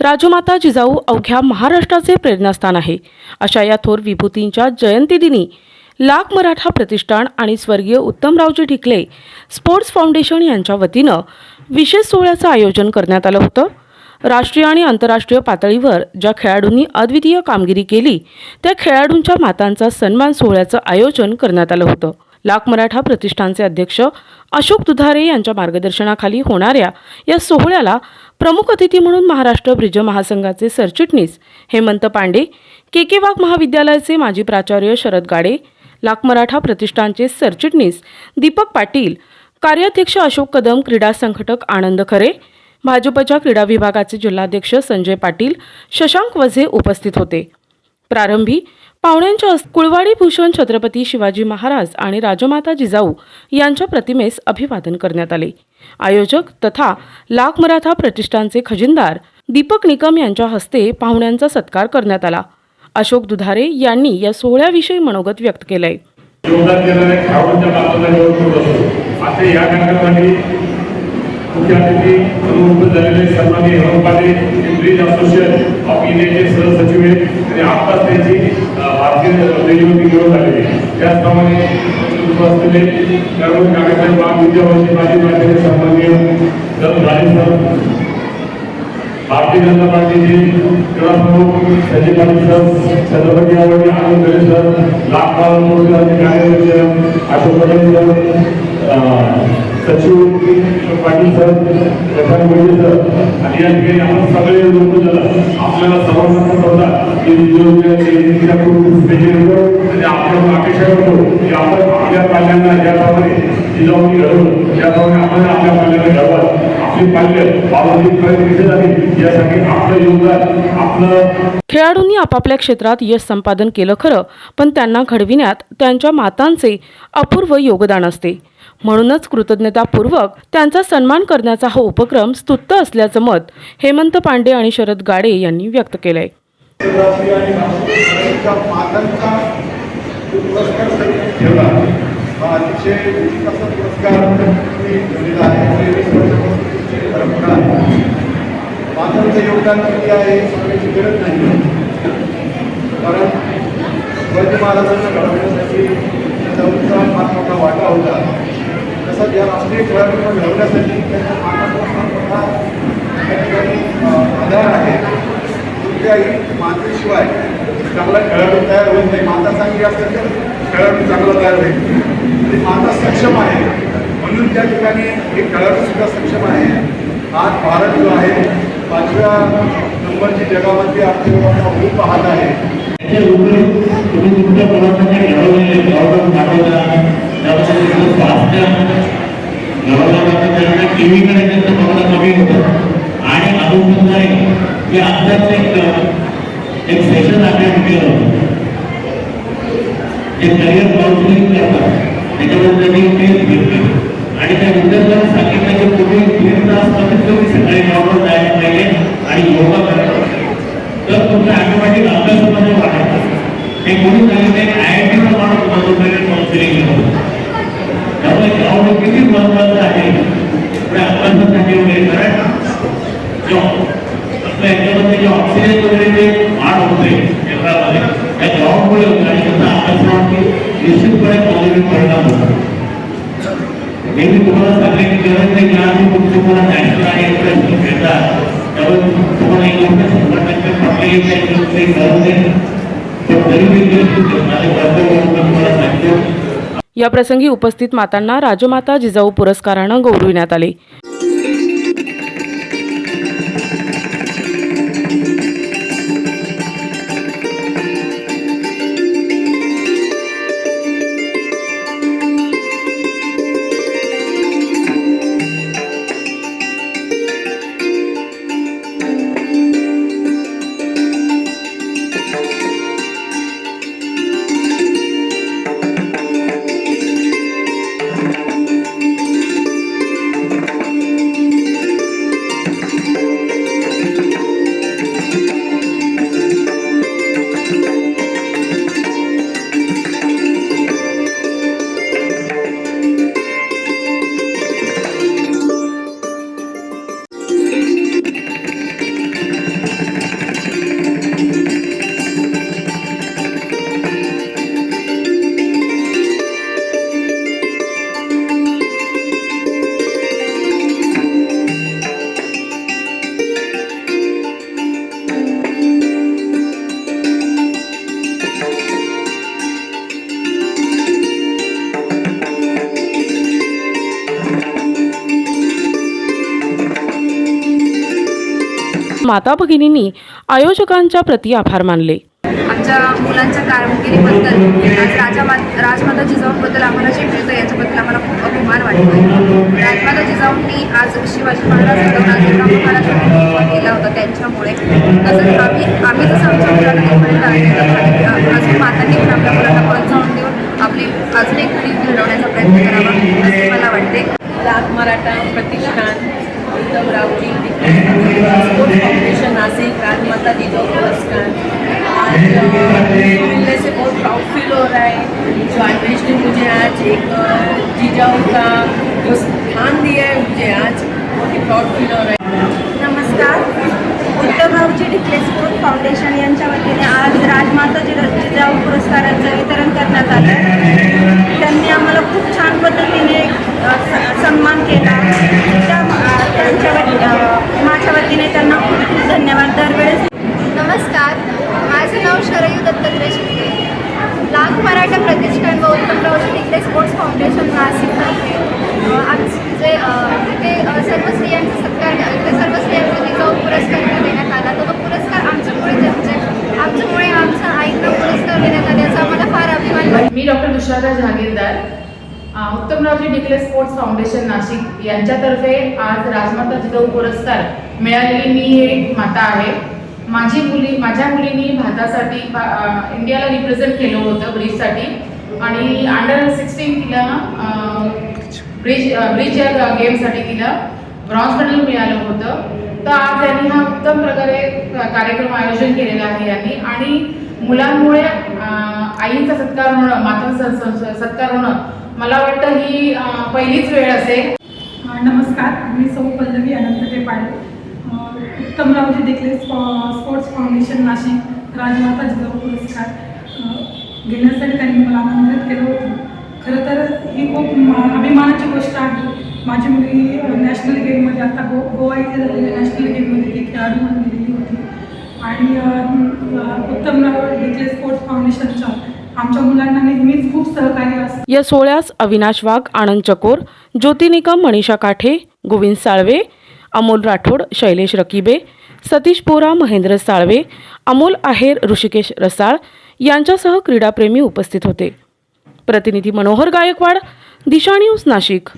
राजमाता जिजाऊ अवघ्या महाराष्ट्राचे प्रेरणास्थान आहे. अशा या थोर विभूतींच्या जयंतीदिनी लाख मराठा प्रतिष्ठान आणि स्वर्गीय उत्तमरावजी ढिकले स्पोर्ट्स फाउंडेशन यांच्या वतीनं विशेष सोहळ्याचं आयोजन करण्यात आलं होतं. राष्ट्रीय आणि आंतरराष्ट्रीय पातळीवर ज्या खेळाडूंनी अद्वितीय कामगिरी केली त्या खेळाडूंच्या मातांचा सन्मान सोहळ्याचं आयोजन करण्यात आलं होतं. लाख मराठा प्रतिष्ठानचे अध्यक्ष अशोक दुधारे यांच्या मार्गदर्शनाखाली होणाऱ्या या सोहळ्याला प्रमुख अतिथी म्हणून महाराष्ट्र ब्रिज महासंघाचे सरचिटणीस हेमंत पांडे के के वाघ महाविद्यालयाचे माजी प्राचार्य शरद गाडे लाख मराठा प्रतिष्ठानचे सरचिटणीस दीपक पाटील कार्याध्यक्ष अशोक कदम क्रीडा संघटक आनंद खरे भाजपच्या क्रीडा विभागाचे जिल्हाध्यक्ष संजय पाटील शशांक वझे उपस्थित होते. प्रारंभी पाहुण्यांच्या कुळवाडी भूषण छत्रपती शिवाजी महाराज आणि राजमाता जिजाऊ यांच्या प्रतिमेस अभिवादन करण्यात आले. आयोजक तथा लाख मराठा प्रतिष्ठानचे खजिनदार दीपक निकम यांच्या हस्ते पाहुण्यांचा सत्कार करण्यात आला. अशोक दुधारे यांनी या सोहळ्याविषयी मनोगत व्यक्त केलंय. योगदान देणाऱ्या खेळाडूंच्या असतो आता या मुख्य अतिथी म्हणून झालेले सन्माननीय Hemant Patil bridge association of इंडियाचे सहसचिव आहेत. आणि आत्ताच त्यांची भारतीय रेल्वेची निवड झालेली त्याचप्रमाणे असलेले सर्व कार्यक्रम बाग विद्यार्थी माजी प्राचार्य सन्माननीय दत्त सर भारतीय जनता पार्टीचे क्रीडा संजय पाटील सर छत्रपती आवडी आनंद गरे सर लाखपाल मोर्चाचे कार्याध्यक्ष अशोक पटेल सर सचिव पाटील सर सर आणि या ठिकाणी आपण सगळे लोक आपल्याला की आणि आपण अपेक्षा करतो की आपण आपल्या पाल्यांना ज्याप्रमाणे जिजाऊनी घडवलं त्याप्रमाणे आपण आपल्या पाल्यांना आपली पाल्य आहे यासाठी आपलं योगदान आपलं खेळाडूंनी आपापल्या क्षेत्रात यश संपादन केलं खरं पण त्यांना घडविण्यात त्यांच्या मातांचे अपूर्व योगदान असते. म्हणूनच कृतज्ञतापूर्वक त्यांचा सन्मान करण्याचा हा उपक्रम स्तुत्त असल्याचं मत हेमंत पांडे आणि शरद गाडे यांनी व्यक्त केलं आहे तेवीस योगदान किती आहे हे गरज नाही कारण शिवाजी महाराजांना घडवण्यासाठी त्यांचा उत्साह फार मोठा वाटा होता. तसंच या राष्ट्रीय खेळाडूंना घडवण्यासाठी त्यांच्या मातांचा फार मोठा त्या ठिकाणी आधार आहे. कुठल्याही मातेशिवाय चांगला खेळाडू तयार होत नाही. माता चांगली असेल तर खेळाडू चांगला तयार होईल. आणि माता सक्षम आहे म्हणून त्या ठिकाणी हे खेळाडूसुद्धा सक्षम आहे. आज भारत जो आहे पाचव्या नंबरची जगामध्ये अर्थव्यवस्था होऊ पाहत आहे. देवीकडे टी व्हीकडे त्यांचं बघणं कमी होतं. आणि अजून सुद्धा आहे की आत्ताच एक एक सेशन आम्ही केलं होतं. जे करिअर काउन्सिलिंग करतात. त्याच्यावर त्यांनी तेच घेतली आणि त्या विद्यार्थ्यांना सांगितलं की तुम्ही दीड तास कमीत कमी सकाळी नॉर्मल जायला पाहिजे आणि योगा करायला तर तुमचा ऑटोमॅटिक अभ्यासामध्ये वाढायचं. हे कोणी सांगितलं आय आय टीचा माणूस माझं काउन्सिलिंग होतं त्यामुळे ग्राउंड किती महत्वाचं आहे त्या अभ्यासासाठी कारण आपल्या याच्यामध्ये जे ऑक्सिजन वगैरे जे वाढ होते शरीरामध्ये त्या ग्राउंडमुळे होते आणि त्याचा अभ्यासावरती निश्चितपणे पॉझिटिव्ह परिणाम होतो हे तुम्हाला सांगण्याची गरज नाही की आम्ही तुम्हाला नॅशनल आणि इंटरनॅशनल खेळतात त्यामुळे तुम्हाला एक गोष्ट शंभर टक्के गरज नाही पण तरी देखील माझे याप्रसंगी उपस्थित मातांना राजमाता जिजाऊ पुरस्कारानं गौरविण्यात आले. माता भगिनींनी आयोजकांच्या प्रती आभार मानले. आमच्या मुलांच्या कामगिरीबद्दल आज राजा मा राजमाता जिजाऊंबद्दल आम्हाला जे मिळतं याच्याबद्दल आम्हाला खूप अभिमान वाटतो राजमाता जिजाऊंनी आज शिवाजी महाराज घडवण्याचा महाराष्ट्राने केला होता त्यांच्यामुळे. तसंच आम्ही आम्ही जसं आमच्या मुलांना अजून मातांनी पण आपल्या मुलांना प्रोत्साहन देऊन आपली अजून एक पिढी घडवण्याचा प्रयत्न करावा असे मला वाटते. लाख मराठा प्रतिष्ठान उद्धवरावजी स्पोर्ट फाउंडेशन नासिक राजमाता जिजाऊ पुरस्कार आज अ, मिलने से बहुत प्राउड फील हो रहा है. जो एडमिशन मुझे आज एक अ, जिजाऊ का जो स्थान दिया है मुझे आज बहुत ही प्राउड फील हो रहा है. नमस्कार. उद्धवरावजी डिक्ले स्पोर्ट फाउंडेशन यांच्या वतीने आज राजमाता जिजाऊ पुरस्काराचं वितरण करण्यात आलं त्यांनी आम्हाला खूप छान पद्धतीने स- सन्मान केला. त्या अ, त्यांच्या वती अ, माझ्या वतीने त्यांना खूप खूप धन्यवाद दरवेळेस. नमस्कार. माझं नाव शरयू दत्तात्रय शिंदे. लाख मराठा प्रतिष्ठान व उत्तमराव डिग्रे स्पोर्ट्स फाउंडेशन नाशिकतर्फे अ, आमचे अ, इथे अ, सर्व स्त्रियांचा सत्कार इथे सर्व स्त्रियांचा जिजाऊ पुरस्कार इथे देण्यात आला तर तो पुरस्कार आमच्यामुळे त्यांचे आमच्यामुळे आमच्या आईंना पुरस्कार देण्यात आल्याचा आम्हाला फार अभिमान वाटतो मी डॉक्टर दुशादा जहागीरदार अ, उत्तमरावजी स्पोर्ट्स फाउंडेशन नाशिक यांच्यातर्फे आज राजमाता जिजाऊ पुरस्कार मिळालेली मी एक माता आहे. माझी मुली माझ्या मुलींनी भारतासाठी इंडियाला रिप्रेझेंट केलं होतं ब्रिजसाठी. आणि अंडर सिक्स्टीन तिला ब्रिज ब्रिज या गेमसाठी तिला ब्रॉन्झ मेडल मिळालं होतं. तर आज त्यांनी हा उत्तम प्रकारे कार्यक्रम आयोजन केलेला आहे यांनी. आणि मुलांमुळे आईचा सत्कार होणं मातांचा सत्कार होणं मला वाटतं ही पहिलीच वेळ असेल. नमस्कार. मी सौ पल्लवी अनंत टेपाडे. अ, उत्तमरावजी देखले स्पॉ- स्पोर्ट्स फाउंडेशन नाशिक राजमाता जिजाऊ पुरस्कार. घेण्यासाठी त्यांनी मला आमंत्रित केलं होतं. खरं तर ही खूप अभिमानाची गोष्ट आहे. माझी मुलगी नॅशनल गेममध्ये आता गो गोवा इथे झालेल्या नॅशनल गेममध्ये ती खेळाडू म्हणून गेलेली होती. आणि उत्तम अ, उत्तमराव देखले स्पोर्ट्स फाउंडेशनच्या आमच्या मुलांना नेहमीच खूप सहकार्य असते. या सोहळ्यास अविनाश वाघ आनंद चकोर ज्योती निकम मनीषा काठे गोविंद साळवे अमोल राठोड शैलेश रकीबे सतीश पोरा महेंद्र साळवे अमोल आहेर ऋषिकेश रसाळ यांच्यासह क्रीडाप्रेमी उपस्थित होते. प्रतिनिधी मनोहर गायकवाड दिशा न्यूज नाशिक.